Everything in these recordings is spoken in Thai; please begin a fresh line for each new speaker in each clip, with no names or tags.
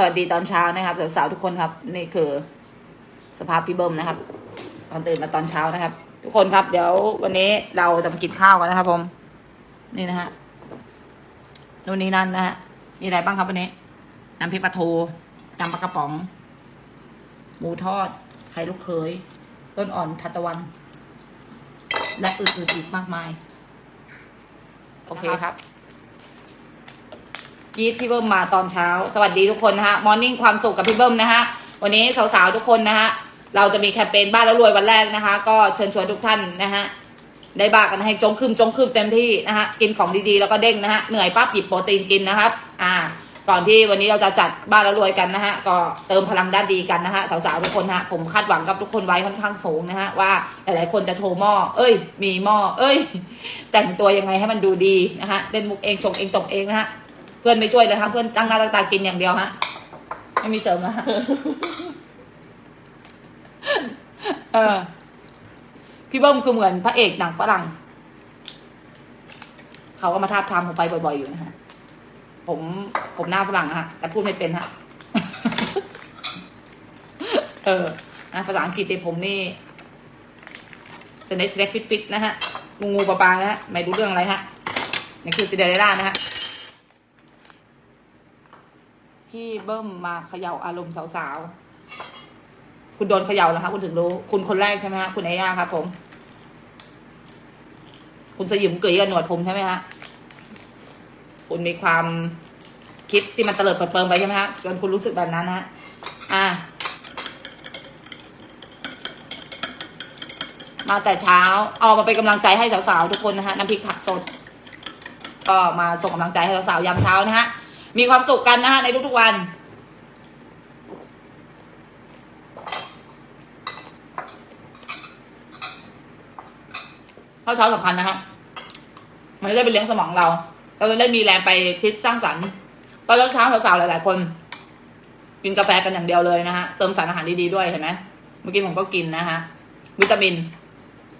สวัสดีตอนเช้านะครับสาวๆทุกคนครับ นี่คือ สภาพพี่เบิ้มนะครับ ตอนตื่นมาตอนเช้านะครับ ทุกคนครับ เดี๋ยววันนี้เราจะมากินข้าวกันนะครับ ผม นี่นะฮะนู่นนี่นั่นนะฮะมีอะไรบ้างครับวันนี้น้ำพริกปลาทูยำปลากระป๋อง หมูทอดไข่ลูกเขยต้นอ่อนทัตตะวัน และอื่นๆอีกมากมาย โอเคครับ กรีดพี่เบิ้มมาตอนเช้า สวัสดีทุกคนนะฮะมอร์นิ่งความสุขกับพี่เบิ้มนะฮะวันนี้สาวๆทุกคนนะฮะเราจะมีแคมเปญบ้านแล้วรวยวันแรกนะคะ ก็เชิญชวนทุกท่านนะฮะได้บ้ากันให้จงคืมจงคืมเต็มที่นะฮะกินของดีๆแล้วก็เด้งนะฮะเหนื่อยปั๊บหยิบโปรตีนกินนะครับ อ่าก่อนที่วันนี้เราจะจัดบ้านแล้วรวยกันนะฮะก็เติมพลังด้านดีกันนะฮะสาวๆทุกคนฮะผมคาดหวังกับทุกคนไว้ค่อนข้างสูงนะฮะว่าหลายๆคนจะโชว์หม้อเอ้ย มีหม้อเอ้ย แต่งตัวยังไงให้มันดูดีนะฮะเล่นมุกเองชงเองตกเองนะฮะ เพื่อนไม่ช่วยเลยครับเพื่อนตั้งหน้าตั้งตากินอย่างเดียวฮะไม่มีเสริมนะฮะเออ พี่เบิ้มคือเหมือนพระเอกหนังฝรั่ง เขาก็มาทาบทามผมไปบ่อยๆอยู่นะฮะ ผมผมหน้าฝรั่งอะฮะ แต่พูดไม่เป็นฮะ เออนะภาษาอังกฤษในผมนี่จะเน็ตสเน็กฟิตฟิตนะฮะ งูงูปลาปลานะฮะ ไม่รู้เรื่องอะไรฮะ นี่คือซิเดอเรลล่านะฮะ พี่เบิ้มมาเขย่าอารมณ์สาวๆ คุณโดนเขย่าแล้วคะคุณถึงรู้ คุณคนแรกใช่ไหมฮะคุณไอ้ย่าครับผม คุณสยิมเกยกับหนวดผมใช่ไหมฮะคุณมีความคิดที่มันเตลิดเปิดเปิงไปใช่ไหมฮะจนคุณรู้สึกแบบนั้นนะฮะอะมาแต่เช้า เอามาเป็นกำลังใจให้สาวๆทุกคนนะฮะน้ำพริกผักสด ก็มาส่งกำลังใจให้สาวๆยามเช้านะฮะ มีความสุขกันนะฮะในทุกๆวัน ข้าวเช้าสำคัญนะฮะมันจะได้ไปเลี้ยงสมองเรา เราจะได้มีแรงไปคิดสร้างสรรค์ตอนเช้าสาวๆหลายๆคน กินกาแฟกันอย่างเดียวเลยนะฮะเติมสารอาหารดีๆด้วยเห็นไหมเมื่อกี้ผมก็กินนะฮะวิตามิน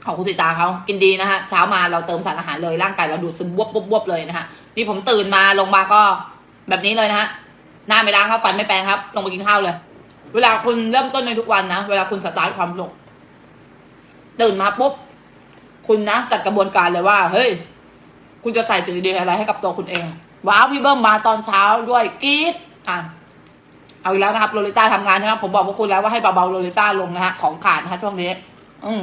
ของคุณสิตาเขากินดีนะฮะเช้ามาเราเติมสารอาหารเลยร่างกายเราดูดซึมบวบบวบเลยนะฮะนี่ผมตื่นมาลงมาก็ แบบนี้เลยนะฮะหน้าไม่ล้างครับฟันไม่แปรงครับ ลงไปกินข้าวเลย เวลาคุณเริ่มต้นในทุกวันนะเวลาคุณสตาร์ทความสุขตื่นมาปุ๊บคุณนะจัดกระบวนการเลยว่า เฮ้ย คุณจะใส่จุดดีๆอะไรให้กับตัวคุณเอง ว้าวพี่เบิ้มมาตอนเช้าด้วยกรี๊ดอะเอาอีกแล้วนะครับโรลิต้าทำงานใช่ไหมผมบอกพวกคุณแล้วว่าให้เบาๆโรลิต้าลงนะฮะของขาดนะฮะช่วงนี้ อืม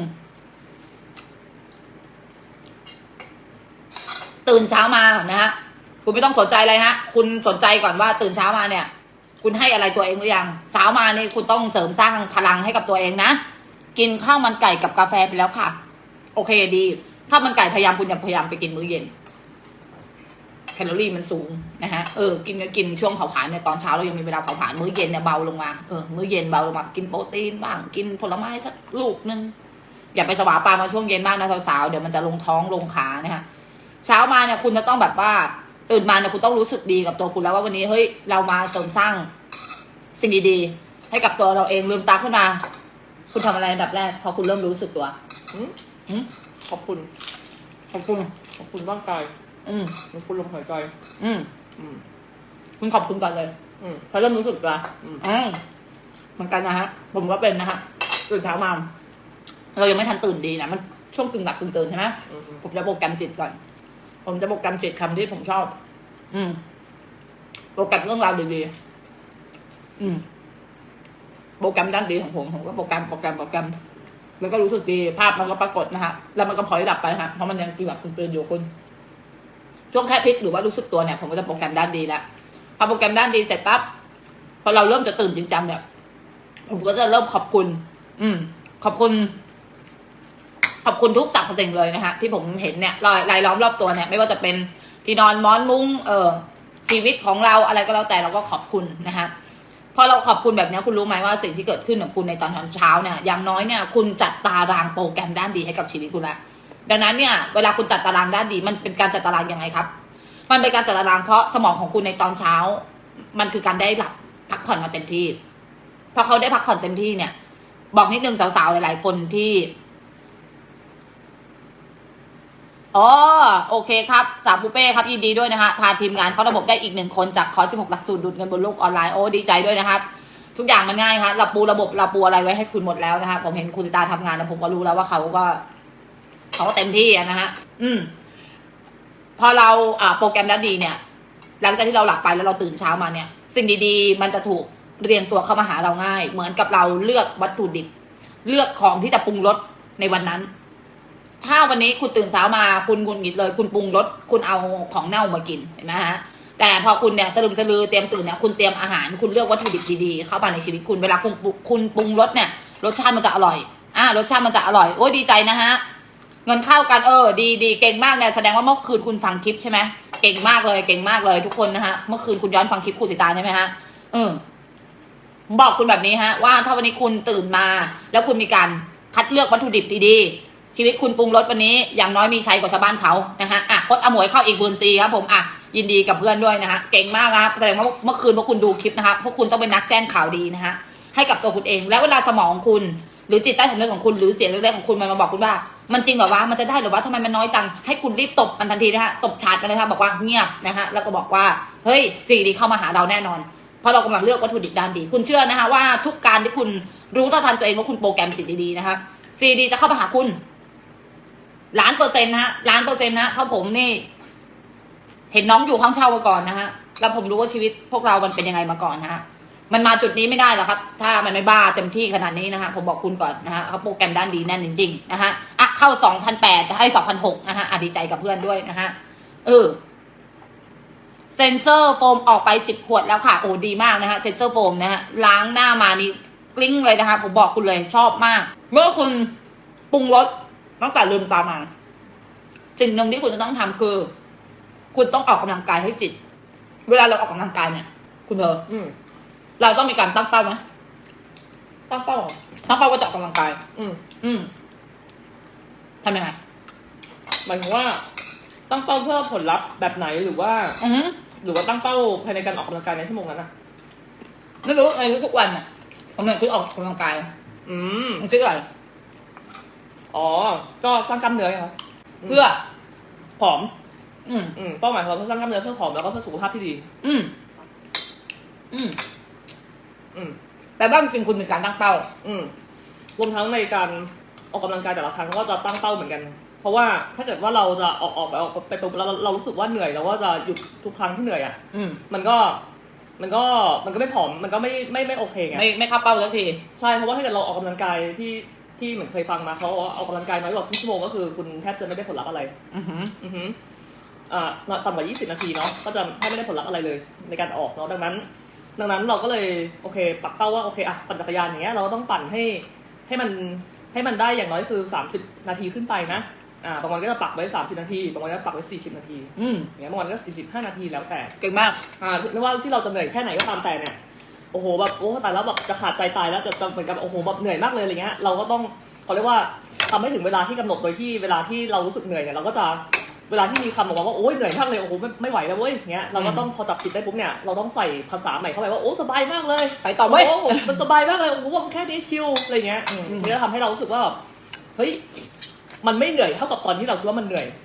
ตื่นเช้ามานะฮะ คุณไม่ต้องสนใจอะไรฮะคุณสนใจก่อนว่าตื่นเช้ามาเนี่ย คุณให้อะไรตัวเองหรือยังเช้ามานี่คุณต้องเสริมสร้างพลังให้กับตัวเองนะกินข้าวมันไก่กับกาแฟไปแล้วค่ะ โอเคดีข้าวมันไก่พยายามคุณอย่าพยายามไปกินมื้อเย็นแคลอรี่มันสูงนะฮะเออกินก็กินช่วงเผาผลาญเนี่ยตอนเช้าเรายังมีเวลาเผาผลาญมื้อเย็นเนี่ยเบาลงมาเออมื้อเย็นเบาลงมากินโปรตีนบ้างกินผลไม้สักลูกนึงอย่าไปสวาปามมาช่วงเย็นมากนะสาวๆเดี๋ยวมันจะลงท้องลงขานะฮะเช้ามาเนี่ยคุณจะต้องแบบว่า ตื่นมาเนี่ยคุณต้องรู้สึกดีกับตัวคุณแล้วว่าวันนี้เฮ้ยเรามาเสริมสร้างสิ่งดีๆ ให้กับตัวเราเองลืมตาขึ้นมา คุณทำอะไรอันดับแรก พอคุณเริ่มรู้สึกตัว
อืม
อืม
ขอบคุณ
ขอบคุณ
ขอบคุณร่างกาย
อืม
ขอบคุณลมหายใจ
อืม
อืม
คุณขอบคุณก่อนเลย
อืม
พอเริ่มรู้สึกตัว
อืม
อืมเหมือนกันนะฮะ ผมก็เป็นนะฮะตื่นเช้ามาเรายังไม่ทันตื่นดีนะมันช่วงกึ่งหลับกึ่งตื่นใช่ไหม
อืมอืม
ผมจะโปรแกรมจิตก่อน ผมจะโปรแกรมจิตคำที่ผมชอบ อืมโปรแกรมเรื่องราวดีๆอืมโปรแกรมด้านดีของผมผมก็โปรแกรมโปรแกรมโปรแกรม แล้วก็รู้สึกดีภาพมันก็ปรากฏนะฮะแล้วมันก็พลอยดับไปฮะเพราะมันยังกึ่งหลับกึ่งตื่นอยู่คุณช่วงแค่พลิกหรือว่ารู้สึกตัวเนี่ย ผมก็จะโปรแกรมด้านดีแล้วพอโปรแกรมด้านดีเสร็จปั๊บพอเราเริ่มจะตื่นจริงจังเนี่ยผมก็จะเริ่มขอบคุณ อืม ขอบคุณ ขอบคุณทุกสรรพสิ่งเลยนะฮะที่ผมเห็นเนี่ยรายรายล้อมรอบตัวเนี่ย ไม่ว่าจะเป็นที่นอนม้อนมุ้งเออชีวิตของเราอะไรก็แล้วแต่เราก็ขอบคุณนะฮะพอเราขอบคุณแบบนี้คุณรู้ไหมว่าสิ่งที่เกิดขึ้นของคุณในตอนเช้าเนี่ยอย่างน้อยเนี่ยคุณจัดตารางโปรแกรมด้านดีให้กับชีวิตคุณละดังนั้นเนี่ยเวลาคุณจัดตารางด้านดี มันเป็นการจัดตารางยังไงครับ มันเป็นการจัดตารางเพราะสมองของคุณในตอนเช้า มันคือการได้หลับพักผ่อนมาเต็มที่พอเขาได้พักผ่อนเต็มที่เนี่ย บอกนิดนึงสาวๆหลาย ๆ คนที่ อ๋อโอเคครับสามปูเป้ครับยินดีด้วยนะฮะพาทีมงานเข้าระบบได้อีกหนึ่งคนจากคอร์ส16 หลักสูตรดูดเงินบนโลกออนไลน์โอ้ดีใจด้วยนะครับ ทุกอย่างมันง่ายครับเราปูระบบเราปูอะไรไว้ให้คุณหมดแล้วนะฮะผมเห็นคุณสิตาทำงานแล้วผมก็รู้แล้วว่าเขาก็เขาก็เต็มที่นะฮะอืม พอเราอ่าโปรแกรมนั้นดีเนี่ย หลังจากที่เราหลับไปแล้วเราตื่นเช้ามาเนี่ย สิ่งดีๆ มันจะถูกเรียงตัวเข้ามาหาเราง่าย เหมือนกับเราเลือกวัตถุดิบ เลือกของที่จะปรุงรสในวันนั้น ถ้าวันนี้คุณตื่นเช้ามาคุณคุณหงิดเลย คุณปรุงรสคุณเอาของเน่ามากินเห็นไหมฮะแต่พอคุณเนี่ยสลืมสลือเตรียมตื่นเนี่ยคุณเตรียมอาหารคุณเลือกวัตถุดิบดีๆเข้ามาในชีวิตคุณเวลาคุณปรุคุณปรุงรสเนี่ย รสชาติมันจะอร่อยอ่ารสชาติมันจะอร่อยโอ้ยดีใจนะฮะเงินเข้ากันเออ ดีดีเก่งมากเนี่ยแสดงว่าเมื่อคืนคุณฟังคลิปใช่ไหมเก่งมากเลยเก่งมากเลยทุกคนนะฮะเมื่อคืนคุณย้อนฟังคลิปคุณสิตาใช่ไหมฮะเออผมบอกคุณแบบนี้ฮะ ว่าถ้าวันนี้คุณตื่นมา แล้วคุณมีการคัดเลือกวัตถุดิบดีๆ ชีวิตคุณปรุงรสวันนี้อย่างน้อยมีชัยกว่าชาวบ้านเขานะฮะอะโคดอมวยเข้าอีกบุญซีครับผมอะยินดีกับเพื่อนด้วยนะฮะเก่งมากนะครับแสดงว่าเมื่อคืนพวกคุณดูคลิปนะครับพวกคุณต้องเป็นนักแจ้งข่าวดีนะฮะให้กับตัวคุณเอง แล้วเวลาสมองคุณ หรือจิตใต้สำนึกของคุณหรือเสียงเล็กๆของคุณมันมาบอกคุณว่า มันจริงเหรอวะมันจะได้หรือวะทำไมมันน้อยจังให้คุณรีบตบมันทันทีนะฮะตบชาร์จกันเลยค่ะบอกว่าเงียบนะฮะแล้วก็บอกว่าเฮ้ยสิ่งดีเข้ามาหาเราแน่นอนเพราะเรากำลังเลือกวัตถุดิบด้านดี คุณเชื่อนะคะว่าทุกการที่คุณรู้เท่าทันตัวเองว่าคุณโปรแกรมสิ่งดีๆนะคะสิ่งดีจะเข้ามาหาคุณ ล้านเปอร์เซ็นต์นะฮะล้านเปอร์เซ็นต์นะเพราะผมนี่ เห็นน้องอยู่ห้องเช่ามาก่อนนะฮะแล้วผมรู้ว่าชีวิตพวกเรามันเป็นยังไงมาก่อนนะฮะมันมาจุดนี้ไม่ได้หรอกครับ ถ้ามันไม่บ้าเต็มที่ขนาดนี้นะฮะผมบอกคุณก่อนนะฮะเขาโปรแกรมด้านดีแน่นจริงๆนะฮะอะเข้า2008ให้2006นหกนะฮะอะดีใจกับเพื่อนด้วยนะฮะเออเซนเซอร์โฟมออกไป10ขวดแล้วค่ะ โอ้ดีมากนะฮะเซนเซอร์โฟมนะฮะล้างหน้ามานี่กลิ้งเลยนะคะ ผมบอกคุณเลยชอบมาก เมื่อคุณปรุงรส ตั้งแต่ลืมตามา สิ่งหนึ่งที่คุณจะต้องทำคือ คุณต้องออกกำลังกายให้จิต เวลาเราออกกำลังกายเนี่ย คุณเธอ
อืม
เราต้องมีการตั้งเป้าไหม
ตั้งเป้าเหรอ
ตั้งเป้าว่าจะออกกำลังกาย
อืม
อืมทำยังไง
หมายถึงว่า ตั้งเป้าเพื่อผลลัพธ์แบบไหนหรือว่า
อือหือ
หรือว่าตั้งเป้าภายในการออกกำลังกายในชั่วโมงนั้นอะ
ไม่รู้ไม่รู้ทุกวันอะผมเนี่ยคือออกกำลังกาย
อืม
มันคืออะไร
อ๋อ ก็สร้างกล้ามเนื้อไงครับ
เพื่อ
ผอม
อืม
อืมเป้าหมายของเราเพื่อสร้างกล้ามเนื้อเพื่อผอมแล้วก็เพื่อสุขภาพที่ดี
อืม อืม
อืม
แต่บ้างจริงคุณมีการตั้งเป้า
อืมรวมทั้งในการออกกำลังกายแต่ละครั้งก็จะตั้งเป้าเหมือนกัน เพราะว่าถ้าเกิดว่าเราจะออกออกไปออกไปปุ๊บแล้วเราเรารู้สึกว่าเหนื่อยเราก็จะหยุดทุกครั้งที่เหนื่อยอะ
อืม
มันก็มันก็มันก็ไม่ผอมมันก็ไม่ไม่ไม่โอเคไง
ไม่ไม่เข้าเป้าสักที
ใช่เพราะว่าถ้าเกิดเราออกกำลังกายที่ ที่เหมือนเคยฟังมาเขาบอกว่าออกกำลังกายน้อยกว่าครึ่งชั่วโมงก็คือคุณแทบจะไม่ได้ผลลัพธ์อะไร
อือหือ
อือฮึอ่าต่ำกว่า 20 นาทีเนาะ ก็จะแทบไม่ได้ผลลัพธ์อะไรเลย ในการออกเนาะ ดังนั้น ดังนั้นเราก็เลยโอเคปักเป้าว่าโอเคอะปั่นจักรยานอย่างเงี้ยเราก็ต้องปั่นให้ให้มันให้มันได้อย่างน้อยคือ 30 นาทีขึ้นไปนะ อ่า บางวันก็จะปักไว้ 30 นาที บางวันก็ปักไว้ 40 นาที
อืม
อย่างเงี้ยบางวันก็45นาทีแล้วแต่
เก่งมาก
อ่าไม่ว่าที่เราจะเหนื่อยแค่ไหนก็ตามแต่เนี่ย โอ้โหแบบโอ้ตายแล้วแบบจะขาดใจตายแล้วจะจะเหมือนกับโอ้โหแบบเหนื่อยมากเลยอะไรเงี้ยเราก็ต้องเขาเรียกว่าทำให้ถึงเวลาที่กำหนดโดยที่เวลาที่เรารู้สึกเหนื่อยเนี่ยเราก็จะเวลาที่มีคำบอกมาว่าโอ้ยเหนื่อยมากเลยโอ้โหไม่ไม่ไหวแล้วเว้ยอย่างเงี้ยเราก็ต้องพอจับจิตได้ปุ๊บเนี่ยเราต้องใส่ภาษาใหม่เข้าไปว่าโอ้สบายมากเลย
ไปต่อเว้ย
โอ้โหมันสบายมากเลยโอ้โหมันแค่นี้ชิลอะไรเงี้ยอืม
อืม
นี่จะทำให้เรารู้สึกว่าแบบเฮ้ยมันไม่เหนื่อยเท่ากับตอนที่เราคิดว่ามันเหนื่อย
อือ
อื
หือ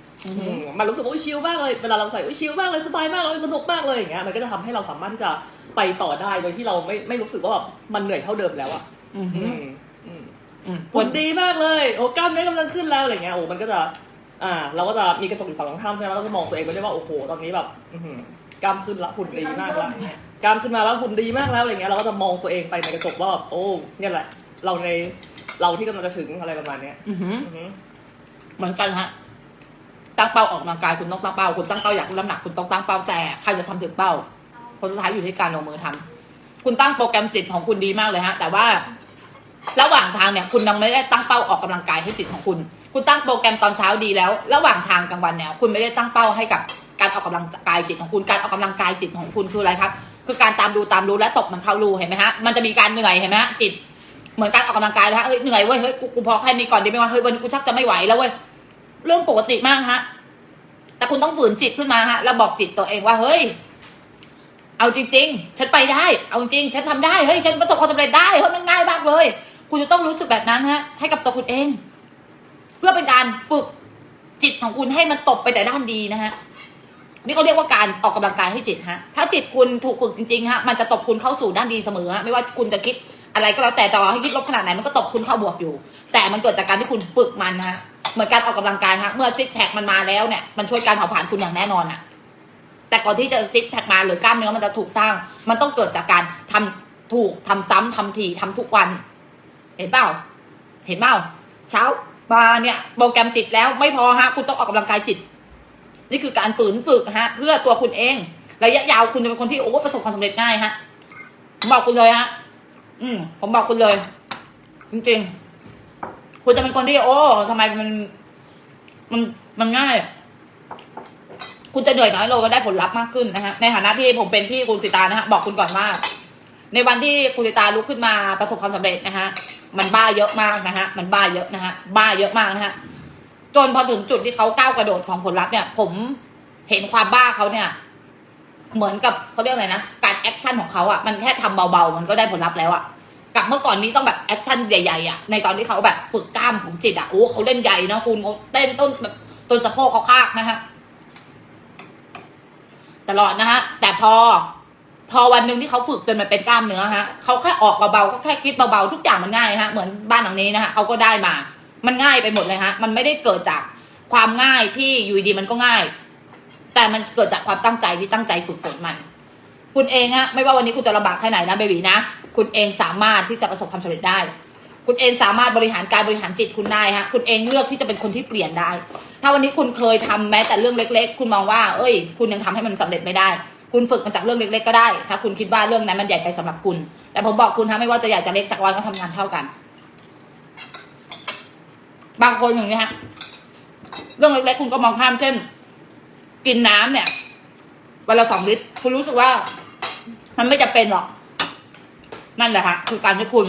มมันรู้สึกว่าอุ๊ยชิลมากเลยเวลาเราใส่อุ๊ยชิลมากเลยสบายมากเลยสนุกมากเลยอย่างเงี้ยมันก็จะทำให้เราสามารถที่จะไปต่อได้โดยที่เราไม่ไม่รู้สึกว่าแบบมันเหนื่อยเท่าเดิมแล้วอะ
อือหื
อื
อ
มอืม
อืม
ผลดีมากเลยโอ้กล้ามเนื้อกำลังขึ้นแล้วอะไรเงี้ยโอ้มันก็จะ อ่า เราก็จะมีกระจกอยู่ฝั่งตรงข้ามใช่ไหมเราก็จะมองตัวเองไปได้ว่าโอ้โหตอนนี้แบบอื้อหือกล้ามขึ้นละหุ่นดีมากละกล้ามขึ้นมาแล้วหุ่นดีมากแล้วอะไรเงี้ยเราก็จะมองตัวเองไปในกระจกว่าแบบโอ้เนี่ยแหละ เราในเราที่กำลังจะถึงอะไรประมาณเนี้ย
อือหือ
อือหือ
เหมือนกันฮะ ตั้งเป้าออกกำลังกายคุณต้องตั้งเป้าคุณตั้งเป้าอยากลดน้ำหนักคุณต้องตั้งเป้าแต่ใครจะทำถึงเป้าผลสุดท้ายอยู่ที่การลงมือทำคุณตั้งโปรแกรมจิตของคุณดีมากเลยฮะ แต่ว่า ระหว่างทางเนี่ย คุณยังไม่ได้ตั้งเป้าออกกำลังกายให้จิตของคุณ คุณตั้งโปรแกรมตอนเช้าดีแล้ว ระหว่างทางกลางวันเนี่ย คุณไม่ได้ตั้งเป้าให้กับการออกกำลังกายจิตของคุณ การออกกำลังกายจิตของคุณคืออะไรครับ คือการตามดูตามรู้และตกมันเข้ารูเห็นไหมฮะ มันจะมีการเหนื่อยเห็นไหมฮะจิต เหมือนการออกกำลังกายแล้วฮะ เฮ้ยเหนื่อยเว้ย เฮ้ยกูกูพอแค่นี้ก่อนดีไหมวะ เฮ้ยวันนี้กูชักจะไม่ไหวแล้วเว้ย เรื่องปกติมากฮะ แต่คุณต้องฝืนจิตขึ้นมาฮะแล้วบอกจิตตัวเองว่าเฮ้ย เอาจริง ๆ ฉันไปได้ เอาจริง ฉันทำได้ เฮ้ย ฉันประสบความสำเร็จได้ เฮ้ย มันง่ายมากเลย คุณจะต้องรู้สึกแบบนั้นฮะ ให้กับตัวคุณเอง เพื่อเป็นการฝึกจิตของคุณให้มันตบไปแต่ด้านดีนะฮะ นี่เขาเรียกว่าการออกกำลังกายให้จิตฮะ ถ้าจิตคุณถูกฝึกจริงๆฮะ มันจะตบคุณเข้าสู่ด้านดีเสมอฮะไม่ว่าคุณจะคิดอะไรก็แล้วแต่ต่อให้คิดลบขนาดไหนมันก็ตบคุณเข้าบวกอยู่ แต่มันเกิดจากการที่คุณฝึกมันนะฮะ เหมือนการออกกำลังกายฮะเมื่อซิกแพคมันมาแล้วเนี่ยมันช่วยการเผาผลาญคุณอย่างแน่นอนอะแต่ก่อนที่จะซิกแพคมาหรือกล้ามเนื้อมันจะถูกสร้าง มันต้องเกิดจากการทำถูกทำซ้ำทำทีทำทุกวัน เห็นเปล่า เห็นเปล่าเช้ามาเนี่ยโปรแกรมจิตแล้วไม่พอฮะคุณต้องออกกำลังกายจิต นี่คือการฝืนฝึกฮะ เพื่อตัวคุณเอง ระยะยาวคุณจะเป็นคนที่โอ้ประสบความสำเร็จง่ายฮะผมบอกคุณเลยฮะอืมผมบอกคุณเลย จริงๆ คุณจะเป็นคนที่โอ้ทำไมมัน มันมันง่าย คุณจะเหนื่อยน้อยลงก็ได้ผลลัพธ์มากขึ้นนะฮะในฐานะที่ผมเป็นที่คุณสิตานะฮะบอกคุณก่อนว่าในวันที่คุณสิตาลุกขึ้นมาประสบความสำเร็จนะฮะมันบ้าเยอะมากนะฮะมันบ้าเยอะนะฮะบ้าเยอะมากนะฮะจนพอถึงจุดที่เขาก้าวกระโดดของผลลัพธ์เนี่ย ผมเห็นความบ้าเขาเนี่ย เหมือนกับเขาเรียกอะไรนะการแอคชั่นของเขาอะมันแค่ทำเบาๆมันก็ได้ผลลัพธ์แล้วอะ กับเมื่อก่อนนี้ต้องแบบแอคชั่นใหญ่ๆอะในตอนที่เขาแบบฝึกกล้ามของจิตอะโอ้เขาเล่นใหญ่นะคุณเขาเต้นต้นแบบต้นสะโพกเขาคากนะฮะตลอดนะฮะแต่พอ พอวันหนึ่งที่เขาฝึกจนมันเป็นกล้ามเนื้อฮะเขาแค่ออกเบาๆเขาแค่คิดเบาๆทุกอย่างมันง่ายฮะเหมือนบ้านหลังนี้นะฮะเขาก็ได้มา มันง่ายไปหมดเลยฮะมันไม่ได้เกิดจากความง่ายที่อยู่ดีมันก็ง่าย แต่มันเกิดจากความตั้งใจที่ตั้งใจฝึกฝนมัน คุณเองฮะไม่ว่าวันนี้คุณจะลำบากแค่ไหนนะเบบีนะ คุณเองสามารถที่จะประสบความสำเร็จได้ คุณเองสามารถบริหารการบริหารจิตคุณได้ฮะคุณเองเลือกที่จะเป็นคนที่เปลี่ยนได้ ถ้าวันนี้คุณเคยทำแม้แต่เรื่องเล็ก ๆ คุณมองว่า เอ้ย คุณยังทำให้มันสำเร็จไม่ได้ คุณฝึกมาจากเรื่องเล็ก ๆ ก็ได้ ถ้าคุณคิดว่าเรื่องนั้นมันใหญ่ไปสำหรับคุณ แต่ผมบอกคุณฮะไม่ว่าจะใหญ่จะเล็กจักรวาลก็ทำงานเท่ากัน บางคนอย่างนี้ฮะเรื่องเล็กๆคุณก็มองข้ามเช่นกินน้ำเนี่ยวันละสองลิตร คุณรู้สึกว่า มันไม่จะเป็นหรอก นั่นแหละค่ะคือการที่คุณ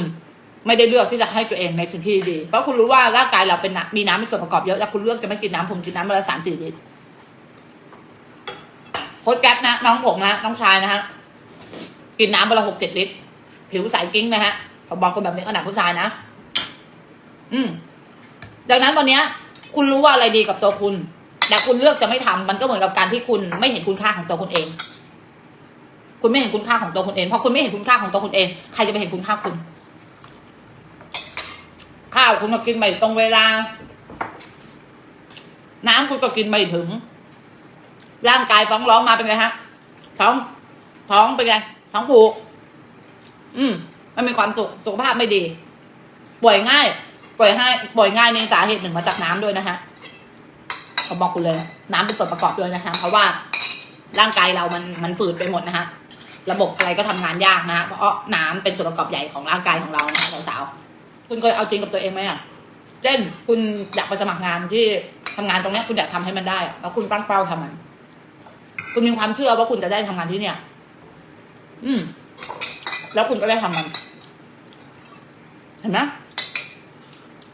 ไม่ได้เลือกที่จะให้ตัวเองในสิ่งที่ดี เพราะคุณรู้ว่าร่างกายเราเป็นน้ำมีน้ำมีส่วนประกอบเยอะแต่คุณเลือกจะไม่กินน้ำผมกินน้ำวันละสามสี่ลิตรโค้ดแก๊ปนะน้องผมนะน้องชายนะฮะกินน้ำวันละหกเจ็ดลิตร ผิวใสกิ้งนะฮะผมบอกคนแบบนี้ขนาดผู้ชายนะอืมดังนั้นวันเนี้ย คุณรู้ว่าอะไรดีกับตัวคุณ แต่คุณเลือกจะไม่ทำมันก็เหมือนกับการที่คุณไม่เห็นคุณค่าของตัวคุณเอง คุณไม่เห็นคุณค่าของตัวคุณเองพอคุณไม่เห็นคุณค่าของตัวคุณเอง ใครจะไปเห็นคุณค่าคุณ ข้าวคุณก็กินไม่ตรงเวลา น้ำคุณก็กินไม่ถึง ร่างกายฟ้องร้องมาเป็นไงฮะ ท้อง ท้องเป็นไง ท้องผูก อืม มันมีความสุขสุขภาพไม่ดี ป่วยง่าย ป่วยง่าย ป่วยง่ายในสาเหตุหนึ่งมาจากน้ำด้วยนะฮะผมบอกคุณเลย น้ำเป็นส่วนประกอบด้วยนะฮะเพราะว่าร่างกายเรามันมันฝืดไปหมดนะฮะ ระบบอะไรก็ทำงานยากนะ เพราะน้ำเป็นส่วนประกอบใหญ่ของร่างกายของเรานะสาวๆคุณเคยเอาจริงกับตัวเองไหมอะเช่นคุณอยากไปสมัครงานที่ทำงานตรงนี้คุณอยากทำให้มันได้แล้วคุณตั้งเป้าทำมัน คุณมีความเชื่อว่าคุณจะได้ทำงานที่เนี่ย อืม แล้วคุณก็ได้ทำมัน เห็นไหม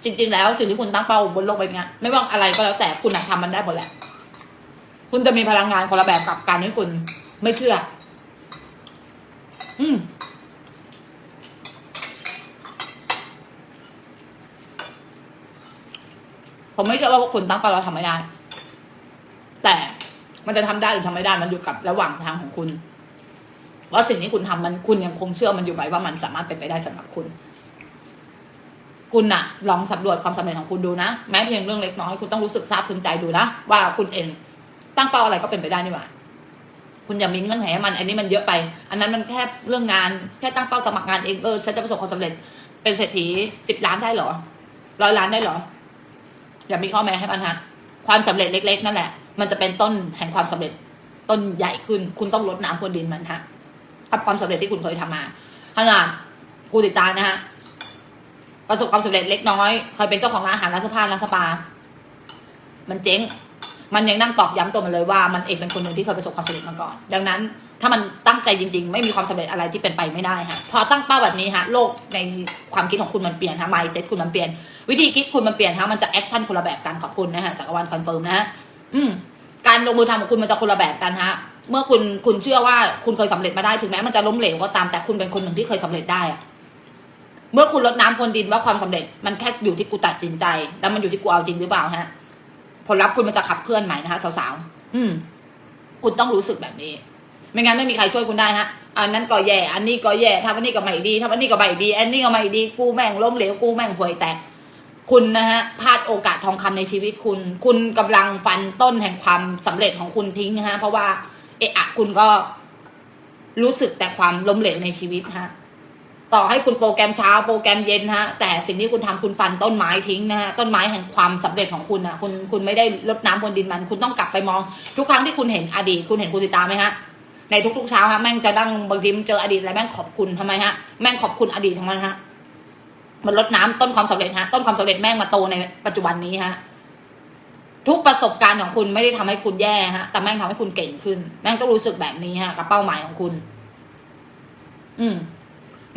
จริง ๆ แล้วสิ่งที่คุณตั้งเป้าบนโลกใบนี้ไม่ว่าอะไรก็แล้วแต่คุณอะทำมันได้หมดแหละ คุณจะมีพลังงานคนละแบบกับการที่คุณไม่เชื่อ อืมผมไม่เชื่อว่าพวกคุณตั้งเป้าเราทำไม่ได้ แต่มันจะทำได้หรือทำไม่ได้มันอยู่กับระหว่างทางของคุณว่าสิ่งที่คุณทำมันคุณยังคงเชื่อมันอยู่ไหมว่ามันสามารถเป็นไปได้สำหรับคุณ คุณน่ะลองสำรวจความสำเร็จของคุณดูนะ แม้เพียงเรื่องเล็กน้อยคุณต้องรู้สึกซาบซึ้งใจดูนะว่าคุณเอง ตั้งเป้าอะไรก็เป็นไปได้นี่หว่า คุณอย่ามีเงื่อนไขให้มัน อันนี้มันเยอะไป อันนั้นมันแค่เรื่องงานแค่ตั้งเป้าสมัครงานเองเออฉันจะประสบความสำเร็จ เป็นเศรษฐีสิบล้านได้เหรอร้อยล้านได้เหรอ อย่ามีข้อแม้ให้มันฮะความสำเร็จเล็ก ๆ นั่นแหละ มันจะเป็นต้นแห่งความสำเร็จ ต้นใหญ่ขึ้น คุณต้องลดน้ำพรวนดินมันฮะกับความสำเร็จที่คุณเคยทำมาขนาดกูติดตามนะฮะประสบความสำเร็จเล็กน้อยเคยเป็นเจ้าของร้านอาหารร้านเสื้อผ้าร้านสปา มันเจ๊ง มันยังนั่งตอกย้ำตัวมันเลยว่ามันเองเป็นคนหนึ่งที่เคยประสบความสำเร็จมาก่อน ดังนั้นถ้ามันตั้งใจจริง ๆ ไม่มีความสำเร็จอะไรที่เป็นไปไม่ได้ฮะพอตั้งเป้าแบบนี้ฮะโลกในความคิดของคุณมันเปลี่ยนฮะ mindset คุณมันเปลี่ยน วิธีคิดคุณมันเปลี่ยนฮะมันจะแอคชั่นคนละแบบกันขอบคุณนะฮะจากรวาลคอนเฟิร์มนะฮะอืมการลงมือทำของคุณมันจะคนละแบบกันฮะเมื่อคุณคุณเชื่อว่าคุณเคยสำเร็จมาได้ถึงแม้มันจะล้มเหลวก็ตามแต่คุณเป็นคนหนึ่งที่เคยสำเร็จได้อะเมื่อคุณลดน้ำพรวนดินว่าความสำเร็จมันแค่อยู่ที่กูตัดสินใจ แล้วมันอยู่ที่กูเอาจริงหรือเปล่าฮะ ผลลัพธ์คุณมันจะขับเคลื่อนใหม่นะคะสาวๆอืม คุณต้องรู้สึกแบบนี้ ไม่งั้นไม่มีใครช่วยคุณได้ฮะอันนั้นก็แย่ อันนี้ก็แย่ทำอันนี้ก็ไม่ดีทำอันนี้ก็ไม่ดี อันนี้ก็ไม่ดี กูแม่งล้มเหลว กูแม่งห่วยแตก คุณนะฮะ พลาดโอกาสทองคำในชีวิตคุณ คุณกำลังฟันต้นแห่งความสำเร็จของคุณทิ้งนะฮะ เพราะว่า เอะอะคุณก็รู้สึกแต่ความล้มเหลวในชีวิตฮะ ต่อให้คุณโปรแกรมเช้าโปรแกรมเย็นฮะ แต่สิ่งที่คุณทำคุณฟันต้นไม้ทิ้งนะฮะต้นไม้แห่งความสำเร็จของคุณนะคุณคุณไม่ได้ลดน้ำบนดินมัน คุณต้องกลับไปมอง ทุกครั้งที่คุณเห็นอดีต คุณเห็นคุณติดตามไหมฮะในทุกๆเช้าฮะแม่งจะนั่งบางทีมเจออดีตอะไรแม่งขอบคุณทำไมฮะแม่งขอบคุณอดีตทั้งนั้นฮะมันลดน้ำต้นความสำเร็จฮะต้นความสำเร็จแม่งมาโตในปัจจุบันนี้ฮะทุกประสบการณ์ของคุณไม่ได้ทำให้คุณแย่ฮะแต่แม่งทำให้คุณเก่งขึ้น แม่งต้องรู้สึกแบบนี้ฮะกับเป้าหมายของคุณ อืม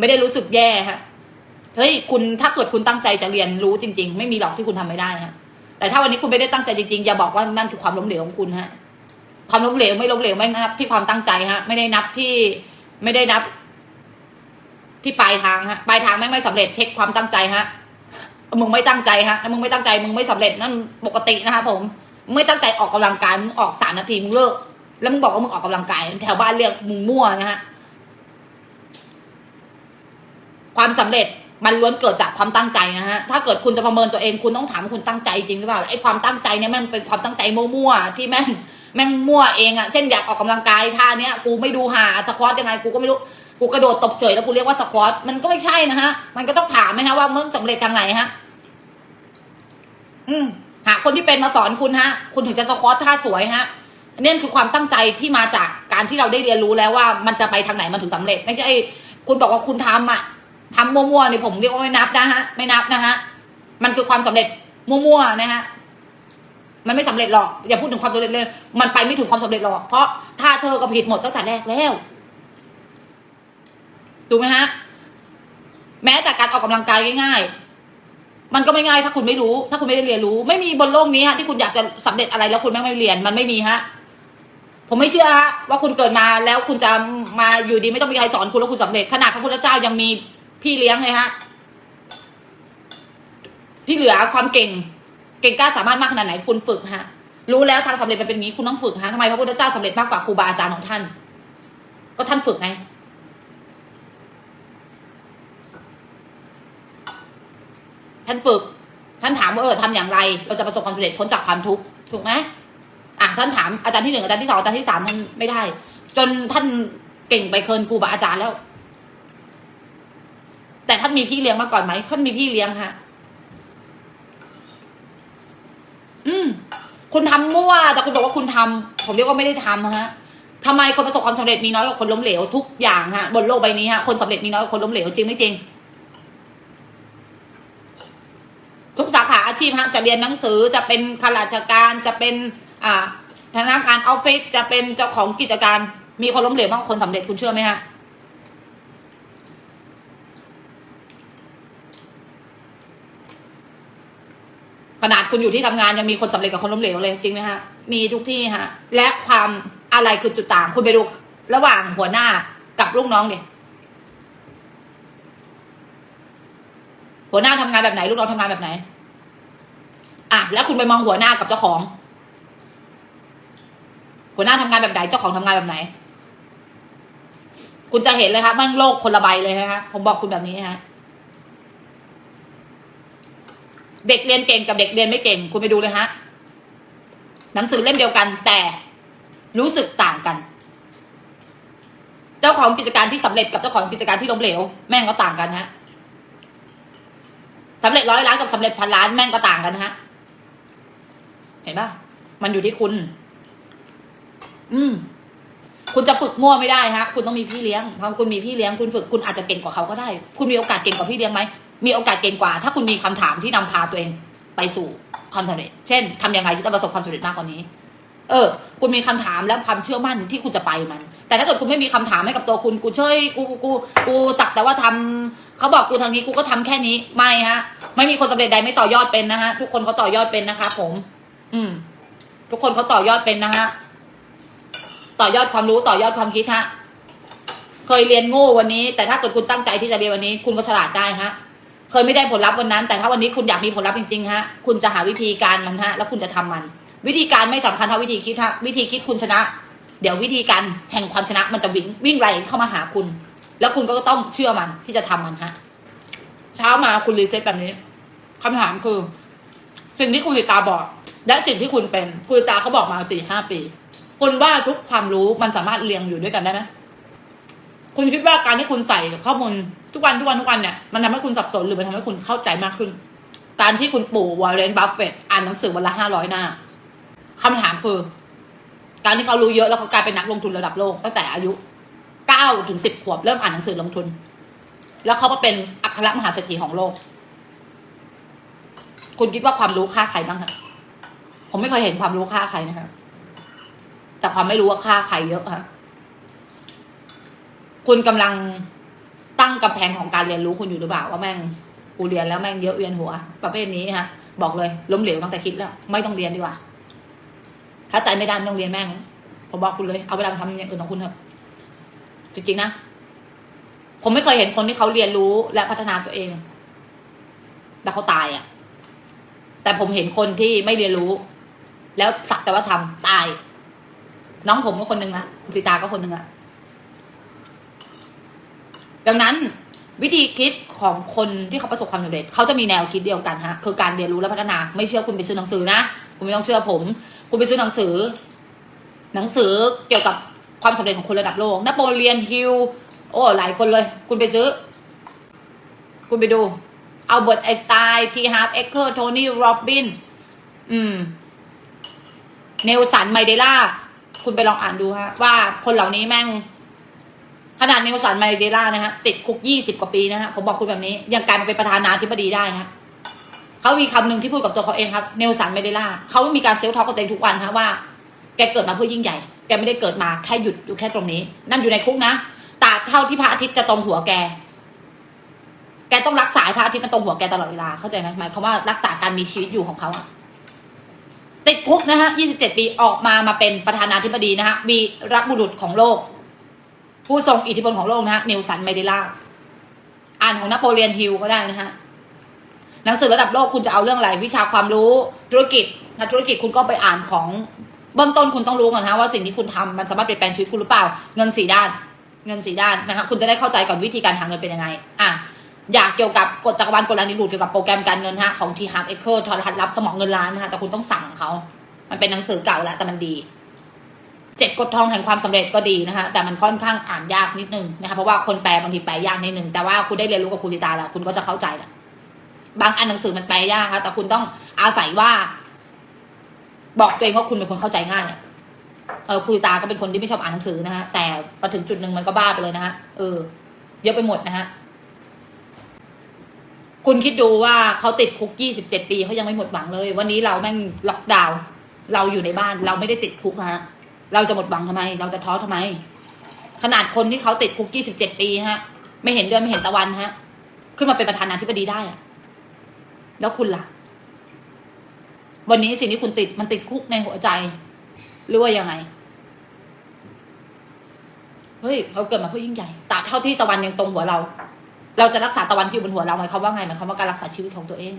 ไม่ได้รู้สึกแย่ฮะเฮ้ยคุณถ้าเกิดคุณตั้งใจจะเรียนรู้จริง ๆ ไม่มีหรอกที่คุณทำไม่ได้ฮะแต่ถ้าวันนี้คุณไม่ได้ตั้งใจจริงๆอย่าบอกว่านั่นคือความล้มเหลวของคุณฮะ ความล้มเหลวไม่ล้มเหลวไม่นับที่ความตั้งใจฮะ ไม่ได้นับที่ไม่ได้นับ ที่ปลายทางฮะปลายทางไม่ไม่สำเร็จเช็คความตั้งใจฮะมึงไม่ตั้งใจฮะถ้ามึงไม่ตั้งใจมึงไม่สำเร็จนั่นปกตินะคะผมไม่ตั้งใจออกกำลังกายมึงออกสามนาทีมึงเลิกแล้วมึงบอกว่ามึงออกกำลังกายแถวบ้านเรียกมึงมั่วนะฮะ ความสำเร็จมันล้วนเกิดจากความตั้งใจนะฮะ ถ้าเกิดคุณจะประเมินตัวเองคุณต้องถามคุณตั้งใจจริงหรือเปล่า ไอ้ความตั้งใจเนี่ยแม่งเป็นความตั้งใจมั่วๆที่แม่งแม่งมั่วเองอะเช่นอยากออกกำลังกายท่าเนี้ยกูไม่ดูหาสควอตยังไงกูก็ไม่รู้ กูกระโดดตบเฉยแล้วกูเรียกว่าสควอตมันก็ไม่ใช่นะฮะ มันก็ต้องถามไหมฮะว่ามึงสำเร็จทางไหนฮะ อืมหาคนที่เป็นมาสอนคุณฮะ คุณถึงจะสควอตท่าสวยฮะอันนี้คือความตั้งใจที่มาจากการที่เราได้เรียนรู้แล้วว่า มันจะไปทางไหนมันถึงสำเร็จ ไม่ใช่คุณบอกว่าคุณทำอะ ทำมั่วๆนี่ผมเรียกว่าไม่นับนะฮะ ไม่นับนะฮะ มันคือความสำเร็จมั่วๆนะฮะ มันไม่สำเร็จหรอก อย่าพูดถึงความสำเร็จเลย มันไปไม่ถึงความสำเร็จหรอก เพราะถ้าเธอก็ผิดหมดตั้งแต่แรกแล้ว ถูกไหมฮะ แม้แต่การออกกำลังกายง่ายๆ มันก็ไม่ง่ายถ้าคุณไม่รู้ ถ้าคุณไม่ได้เรียนรู้ ไม่มีบนโลกนี้ฮะที่คุณอยากจะสำเร็จอะไรแล้วคุณไม่ไม่เรียน มันไม่มีฮะผมไม่เชื่อฮะว่าคุณเกิดมาแล้วคุณจะมาอยู่ดีไม่ต้องมีใครสอนคุณแล้วคุณสำเร็จขนาดพระพุทธเจ้ายังมี พี่เลี้ยงเลยฮะ ที่เหลือความเก่ง เก่งกล้าสามารถมากขนาดไหนคุณฝึกฮะ รู้แล้วทางสำเร็จมันเป็นนี้คุณต้องฝึกฮะทำไมพระพุทธเจ้าสำเร็จมากกว่าครูบาอาจารย์ของท่าน ก็ท่านฝึกไงท่านฝึก ท่านถามว่าเออทำอย่างไร เราจะประสบความสำเร็จพ้นจากความทุกข์ถูกไหมอะท่านถามอาจารย์ที่หนึ่งอาจารย์ที่สองอาจารย์ที่สามท่านไม่ได้ จนท่านเก่งไปเกินครูบาอาจารย์แล้ว แต่ท่านมีพี่เลี้ยงมาก่อนไหมท่านมีพี่เลี้ยงฮะ อืม คุณทำมั่ว แต่คุณบอกว่าคุณทำผมเรียกว่าไม่ได้ทำฮะทำไมคนประสบความสำเร็จมีน้อยกว่าคนล้มเหลวทุกอย่างฮะบนโลกใบนี้ฮะคนสำเร็จมีน้อยกว่าคนล้มเหลวจริงไม่จริง ทุกสาขาอาชีพฮะจะเรียนหนังสือจะเป็นข้าราชการจะเป็น อ่าพนักงานออฟฟิศจะเป็นเจ้าของกิจการ มีคนล้มเหลวมากกว่าคนสำเร็จคุณเชื่อไหมฮะ ขนาดคุณอยู่ที่ทำงานยังมีคนสำเร็จกับคนล้มเหลวเลยจริงไหมฮะ มีทุกที่ฮะ และความอะไรคือจุดต่าง คุณไปดูระหว่างหัวหน้ากับลูกน้องเนี่ยหัวหน้าทำงานแบบไหน ลูกน้องทำงานแบบไหน อะแล้วคุณไปมองหัวหน้ากับเจ้าของ หัวหน้าทำงานแบบไหนเจ้าของทำงานแบบไหน คุณจะเห็นเลยครับมันโลกคนละใบเลยนะฮะผมบอกคุณแบบนี้ฮะ เด็กเรียนเก่งกับเด็กเรียนไม่เก่ง คุณไปดูเลยฮะ หนังสือเล่มเดียวกัน แต่รู้สึกต่างกัน เจ้าของกิจการที่สำเร็จกับเจ้าของกิจการที่ล้มเหลว แม่งก็ต่างกันฮะสำเร็จร้อยล้านกับสำเร็จพันล้านแม่งก็ต่างกันฮะ เห็นปะมันอยู่ที่คุณ อืม คุณจะฝึกมั่วไม่ได้ฮะ คุณต้องมีพี่เลี้ยงพอคุณมีพี่เลี้ยง คุณฝึกคุณอาจจะเก่งกว่าเขาก็ได้ คุณมีโอกาสเก่งกว่าพี่เลี้ยงไหม มีโอกาสเก่งกว่า ถ้าคุณมีคำถามที่นำพาตัวเองไปสู่ความสำเร็จ เช่นทำยังไงที่จะประสบความสำเร็จมากกว่านี้ เออ คุณมีคำถามและความเชื่อมั่นที่คุณจะไปมัน แต่ถ้าเกิดคุณไม่มีคำถามให้กับตัวคุณ กูเชยกูกูกูกูสักแต่ว่าทำเขาบอกกูทางนี้กูก็ทำแค่นี้ ไม่ฮะ ไม่มีคนสำเร็จใดไม่ต่อยอดเป็นนะฮะ ทุกคนเขาต่อยอดเป็นนะคะผม อืม ทุกคนเขาต่อยอดเป็นนะฮะ ต่อยอดความรู้ต่อยอดความคิดฮะ เคยเรียนโง่วันนี้ แต่ถ้าเกิดคุณตั้งใจที่จะเรียนวันนี้ คุณก็ฉลาดได้ฮะ เคยไม่ได้ผลลัพธ์วันนั้น แต่ถ้าวันนี้คุณอยากมีผลลัพธ์จริงๆฮะคุณจะหาวิธีการมันฮะแล้วคุณจะทำมัน วิธีการไม่สำคัญเท่าวิธีคิดฮะวิธีคิดคุณชนะ เดี๋ยววิธีการแห่งความชนะมันจะวิ่งวิ่งไล่เข้ามาหาคุณ แล้วคุณก็ต้องเชื่อมันที่จะทำมันฮะเช้ามาคุณรีเซ็ตแบบนี้คำถามคือ สิ่งที่คุณติตาบอก และสิ่งที่คุณเป็นคุณติตาเขาบอกมาสี่ห้าปี คุณว่าทุกความรู้มันสามารถเรียงอยู่ด้วยกันได้ไหมคุณคิดว่าการที่คุณใส่ข้อมูล ทุกวันทุกวันทุกวันเนี่ยมันทำให้คุณสับสนหรือมันทำให้คุณเข้าใจมากขึ้นการที่คุณปู่วอร์เรนบัฟเฟตอ่านหนังสือวันละห้าร้อยหน้าคำถามคือ การที่เขารู้เยอะแล้วเขากลายเป็นนักลงทุนระดับโลกตั้งแต่อายุเก้าถึงสิบขวบเริ่มอ่านหนังสือลงทุน แล้วเขามาเป็นอัครมหาเศรษฐีของโลก คุณคิดว่าความรู้ค่าใครบ้างคะผมไม่เคยเห็นความรู้ค่าใครนะคะแต่ความไม่รู้ว่าค่าใครเยอะฮะคุณกำลัง ตั้งกำแพงของการเรียนรู้คุณอยู่หรือเปล่าว่าแม่งกูเรียนแล้วแม่งเยอะเวียนหัว ประเภทนี้ฮะบอกเลยล้มเหลวตั้งแต่คิดแล้ว ไม่ต้องเรียนดีกว่า ถ้าใจไม่ได้ไม่ต้องเรียนแม่งผมบอกคุณเลยเอาเวลาทำอย่างอื่นของคุณเถอะจริงๆนะผมไม่เคยเห็นคนที่เขาเรียนรู้และพัฒนาตัวเองแล้วเขาตายอะ่ะ แต่ผมเห็นคนที่ไม่เรียนรู้ แล้วสักแต่ว่าทำตาย น้องผมก็คนหนึ่งนะคุณสิตาก็คนหนึ่งอะ ดังนั้นวิธีคิดของคนที่เขาประสบความสำเร็จเขาจะมีแนวคิดเดียวกันฮะคือการเรียนรู้และพัฒนา ไม่เชื่อคุณไปซื้อหนังสือนะคุณไม่ต้องเชื่อผม คุณไปซื้อหนังสือ หนังสือเกี่ยวกับความสำเร็จของคนระดับโลกนโปเลียนฮิลโอ้หลายคนเลย คุณไปซื้อ คุณไปดูเอาเบิร์ตไอสไตน์ทีฮาร์ปเอ็กเคอร์โทนี่โรบินอืมเนลสันไมเดล่าคุณไปลองอ่านดูฮะว่าคนเหล่านี้แม่ง ขนาดเนลสันไมเดล่านะฮะติดคุกยี่สิบกว่าปีนะฮะผมบอกคุณแบบนี้ยังกลายมาเป็นประธานาธิบดีได้ฮะเขามีคำหนึ่งที่พูดกับตัวเขาเองครับเนลสันไมเดล่าเขามีการเซลล์ทอล์กกับตัวเองทุกวันฮะว่า แกเกิดมาเพื่อยิ่งใหญ่ แกไม่ได้เกิดมาแค่หยุดอยู่แค่ตรงนี้ นั่นอยู่ในคุกนะตาเท่าที่พระอาทิตย์จะตรงหัวแก แกต้องรักษาพระอาทิตย์มันตรงหัวแกตลอดเวลาเข้าใจไหมหมายความว่ารักษาการมีชีวิตอยู่ของเขาอะติดคุกนะฮะ 27 ปีออกมามาเป็นประธานาธิบดีนะฮะ มีรักบุรุษของโลก ผู้ทรงอิทธิพลของโลกนะฮะนิวสันไมเดล่าอ่านของนโปเลียนฮิลก็ได้นะฮะหนังสือระดับโลกคุณจะเอาเรื่องอะไรวิชาความรู้ธุรกิจถ้าธุรกิจคุณก็ไปอ่านของเบื้องต้นคุณต้องรู้ก่อนนะว่าสิ่งที่คุณทำมันสามารถเปลี่ยนแปลงชีวิตคุณหรือเปล่า เงินสีด้าน เงินสีด้านนะคะคุณจะได้เข้าใจก่อนวิธีการหาเงินเป็นยังไงอะอยากเกี่ยวกับกฎจักรวาลกฎแรงดึงดูดเกี่ยวกับโปรแกรมการเงินฮะของทีฮาร์เอ็กเคิลทอรหัสรับสมองเงินล้านนะคะแต่คุณต้องสั่งเขา มันเป็นหนังสือเก่าแล้วแต่มันดี เจ็ดกฎทองแห่งความสำเร็จก็ดีนะคะ แต่มันค่อนข้างอ่านยากนิดนึงนะคะ เพราะว่าคนแปลบางทีแปลยากนิดนึง แต่ว่าคุณได้เรียนรู้กับคุณติตาแล้ว คุณก็จะเข้าใจแหละบางอันหนังสือมันแปลยากค่ะ แต่คุณต้องอาศัยว่า บอกตัวเองว่าคุณเป็นคนเข้าใจง่ายเออคุณติตาก็เป็นคนที่ไม่ชอบอ่านหนังสือนะฮะแต่พอถึงจุดหนึ่งมันก็บ้าไปเลยนะฮะเออ เยอะไปหมดนะฮะคุณคิดดูว่าเขาติดคุก27ปีเขายังไม่หมดหวังเลย วันนี้เราแม่งล็อกดาวน์เราอยู่ในบ้าน เราไม่ได้ติดคุกฮะ เราจะหมดหวังทำไม เราจะท้อทำไม ขนาดคนที่เขาติดคุก27ปีฮะ ไม่เห็นเดือนไม่เห็นตะวันฮะ ขึ้นมาเป็นประธานาธิบดีได้อะแล้วคุณล่ะ วันนี้สิ่งที่คุณติดมันติดคุกในหัวใจ หรือว่ายังไงเฮ้ยเราเกิดมาเพื่อยิ่งใหญ่ตราบเท่าที่ตะวันยังตรงหัวเรา เราจะรักษาตะวันที่อยู่บนหัวเราไหมายควาว่าไงหมายความว่าการรักษาชีวิตของตัวเอง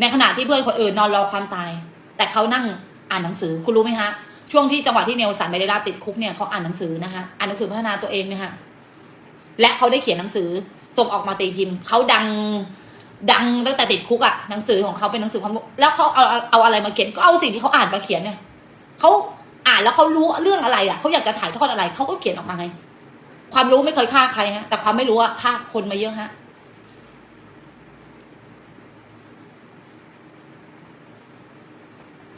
ในขณะที่เพื่อนคนอื่นนอนรอความตาย แต่เขานั่งอ่านหนังสือ คุณรู้ไหมฮะ ช่วงที่จังหวะที่เนลสันเมเดลาติดคุกเนี่ยเขาอ่านหนังสือนะคะอ่านหนังสือพัฒนาตัวเองเนี่ยฮะและเขาได้เขียนหนังสือส่งออกมาตีพิมพ์เขาดังดังตั้งแต่ติดคุกอะหนังสือของเขาเป็นหนังสือความรู้แล้วเขาเอาเอาอะไรมาเขียนก็เอาสิ่งที่เขาอ่านมาเขียนเนี่ยเขาอ่านแล้วเขารู้เรื่องอะไรอะเขาอยากจะถ่ายทอดอะไรเขาก็เขียนออกมาไง ความรู้ไม่เคยฆ่าใครฮะ แต่ความไม่รู้อะฆ่าคนมาเยอะฮะ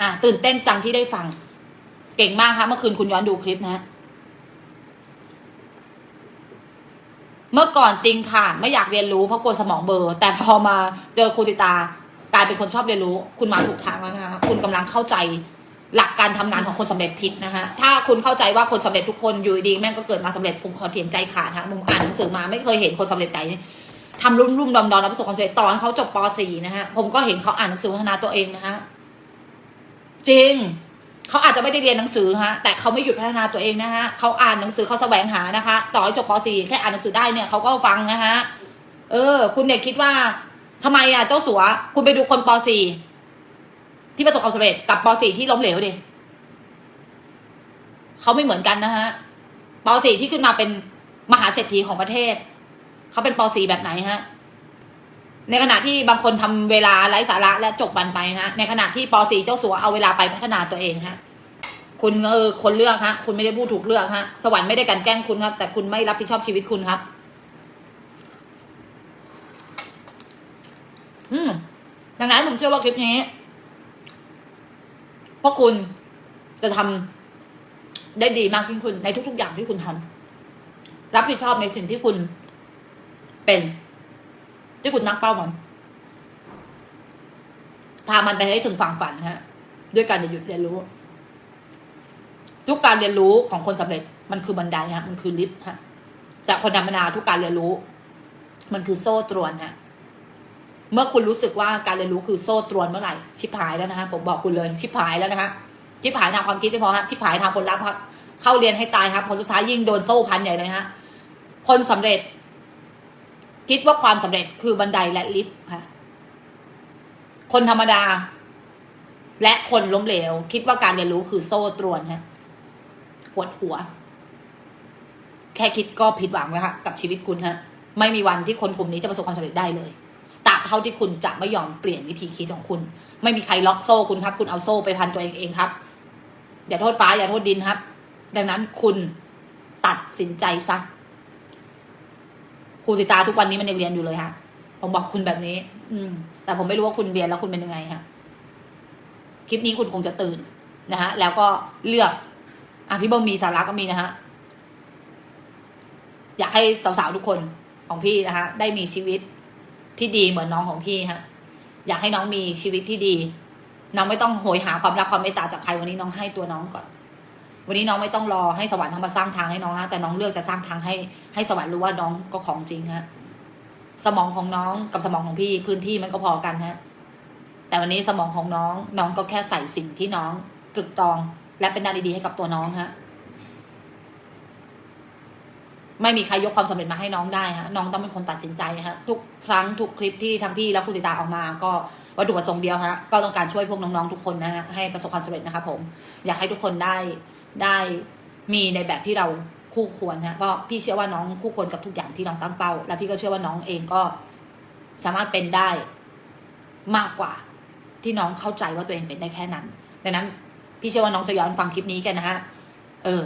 อะตื่นเต้นจังที่ได้ฟัง เก่งมากคะเมื่อคืนคุณย้อนดูคลิปนะ เมื่อก่อนจริงค่ะ ไม่อยากเรียนรู้เพราะกลัวสมองเบลอร์ แต่พอมาเจอครูติตากลายเป็นคนชอบเรียนรู้ คุณมาถูกทางแล้วนะคะคุณกำลังเข้าใจหลักการทำงานของคนสำเร็จผิดนะคะ ถ้าคุณเข้าใจว่าคนสำเร็จทุกคนอยู่ดีแม่งก็เกิดมาสำเร็จผมขอเถียงใจขาดนะผมอ่านหนังสือมาไม่เคยเห็นคนสำเร็จไหนทำรุ่มรุ่มๆดอนแล้วประสบความสำเร็จตอนเขาจบป .4 นะฮะผมก็เห็นเขาอ่านหนังสือพัฒนาตัวเองนะฮะจริง เขาอาจจะไม่ได้เรียนหนังสือฮะแต่เขาไม่หยุดพัฒนาตัวเองนะฮะเขาอ่านหนังสือเขาแสวงหานะคะ ต่อให้จบป .4 แค่อ่านหนังสือได้เนี่ยเขาก็ฟังนะฮะเออ คุณเด็กคิดว่าทำไมอะเจ้าสัว คุณไปดูคนป .4 ที่ประสบความสำเร็จกับป .4 ที่ล้มเหลวดิเขาไม่เหมือนกันนะฮะป .4 ที่ขึ้นมาเป็นมหาเศรษฐีของประเทศเขาเป็นป .4 แบบไหนฮะ ในขณะที่บางคนทำเวลาไร้สาระและจบบันไปนะในขณะที่ป .4 เจ้าสัวเอาเวลาไปพัฒนาตัวเองฮะคุณเออคนเลือกฮะคุณไม่ได้พูดถูกเลือกฮะสวรรค์ไม่ได้กันแกล้งคุณครับ แต่คุณไม่รับผิดชอบชีวิตคุณครับ อืมดังนั้นผมเชื่อว่าคลิปนี้พวกคุณจะทำได้ดีมากยิ่งขึ้นในทุก ๆ อย่างที่คุณทำรับผิดชอบในสิ่งที่คุณเป็น ที่คุณนักเป้ามัน พามันไปให้ถึงฝั่งฝันฮะ ด้วยการอย่าหยุดเรียนรู้ ทุกการเรียนรู้ของคนสำเร็จมันคือบันไดฮะ มันคือลิฟต์ฮะ แต่คนธรรมดาทุกการเรียนรู้ มันคือโซ่ตรวนฮะ เมื่อคุณรู้สึกว่าการเรียนรู้คือโซ่ตรวนเมื่อไหร่ชิบหายแล้วนะฮะผมบอกคุณเลยชิบหายแล้วนะฮะชิบหายทางความคิดไม่พอฮะชิบหายทางผลลัพธ์ครับเข้าเรียนให้ตายครับผลสุดท้ายยิ่งโดนโซ่พันใหญ่เลยฮะคนสำเร็จ คิดว่าความสำเร็จคือบันไดและลิฟต์ค่ะ คนธรรมดา และคนล้มเหลว คิดว่าการเรียนรู้คือโซ่ตรวนฮะปวดหัว แค่คิดก็ผิดหวังแล้วค่ะกับชีวิตคุณฮะ ไม่มีวันที่คนกลุ่มนี้จะประสบความสำเร็จได้เลยตราบเท่าที่คุณจะไม่ยอมเปลี่ยนวิธีคิดของคุณ ไม่มีใครล็อกโซ่คุณครับ คุณเอาโซ่ไปพันตัวเองเองครับ อย่าโทษฟ้าอย่าโทษดินครับ ดังนั้นคุณตัดสินใจซะ ครูสิตาทุกวันนี้มันยังเรียนอยู่เลยค่ะ ผมบอกคุณแบบนี้ อืม แต่ผมไม่รู้ว่าคุณเรียนแล้วคุณเป็นยังไงค่ะ คลิปนี้คุณคงจะตื่นนะฮะ แล้วก็เลือก อะพี่เบิ้มมีสาระก็มีนะฮะ อยากให้สาวๆทุกคนของพี่นะคะ ได้มีชีวิตที่ดีเหมือนน้องของพี่ฮะ อยากให้น้องมีชีวิตที่ดี น้องไม่ต้องโหยหาความรักความเมตตาจากใครวันนี้น้องให้ตัวน้องก่อน วันนี้น้องไม่ต้องรอให้สวรรค์ทำมาสร้างทางให้น้องฮะแต่น้องเลือกจะสร้างทางให้ให้สวรรค์รู้ว่าน้องก็ของจริงฮะสมองของน้องกับสมองของพี่พื้นที่มันก็พอกันฮะแต่วันนี้สมองของน้องน้องก็แค่ใส่สิ่งที่น้องตรึกตรอง และเป็นด้านดีๆให้กับตัวน้องฮะไม่มีใครยกความสำเร็จมาให้น้องได้ฮะน้องต้องเป็นคนตัดสินใจฮะทุกครั้งทุกคลิปที่ทั้งพี่และคุณสิตาออกมา ก็วัตถุประสงค์เดียวฮะก็ต้องการช่วยพวกน้องๆทุกคนนะฮะให้ประสบความสำเร็จนะครับผม อยากให้ทุกคนได้ ได้มีในแบบที่เราคู่ควรฮะเพราะพี่เชื่อว่าน้องคู่ควรกับทุกอย่างที่น้องตั้งเป้า และพี่ก็เชื่อว่าน้องเองก็สามารถเป็นได้มากกว่า ที่น้องเข้าใจว่าตัวเองเป็นได้แค่นั้น ดังนั้น พี่เชื่อว่าน้องจะย้อนฟังคลิปนี้กันนะฮะ เออ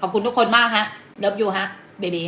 ขอบคุณทุกคนมากฮะเลิฟยูฮะเบบี